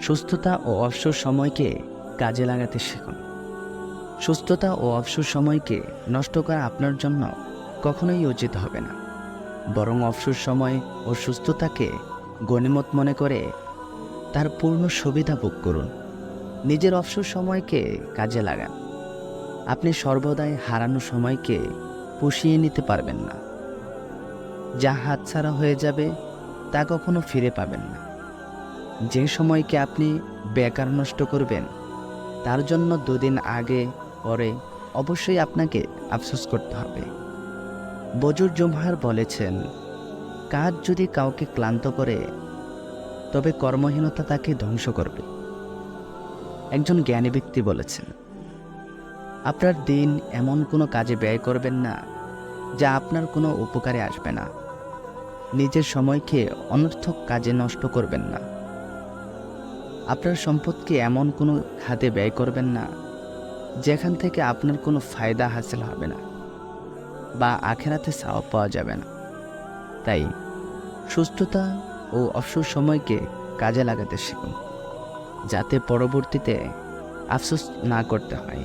সুস্থতা ও অবসর সময়কে কাজে লাগাতে শিখুন। সুস্থতা ও অবসর সময়কে নষ্ট করা আপনার জন্য কখনোই উচিত হবে না। বরং অবসর সময় ও সুস্থতাকে গণিমত মনে করে তার পূর্ণ সুবিধা ভোগ করুন। নিজের অবসর সময়কে কাজে লাগান। আপনি সর্বদাই হারানো সময়কে পুষিয়ে নিতে পারবেন না। যা হাতছাড়া হয়ে যাবে তা কখনো ফিরে পাবেন না। যে সময়কে আপনি বেকার নষ্ট করবেন, তার জন্য দুদিন আগে, পরে অবশ্যই আপনাকে আফসোস করতে হবে। বজুর জমহার বলেছেন, কাজ যদি কাউকে ক্লান্ত করে, তবে কর্মহীনতা তাকে ধ্বংস করবে। একজন জ্ঞানী ব্যক্তি বলেছেন, আপনার দিন এমন কোনো কাজে ব্যয় করবেন না, যা আপনার কোনো উপকারে আসবে না। নিজের সময়কে অনর্থক কাজে নষ্ট করবেন না। আপনার সম্পদকে এমন কোনো খাতে ব্যয় করবেন না, যেখান থেকে আপনার কোনো ফায়দা হাসিল হবে না বা আখেরাতে সাওয়া পাওয়া যাবে না। তাই সুস্থতা ও অবসর সময়কে কাজে লাগাতে শিখুন, যাতে পরবর্তীতে আফসোস না করতে হয়।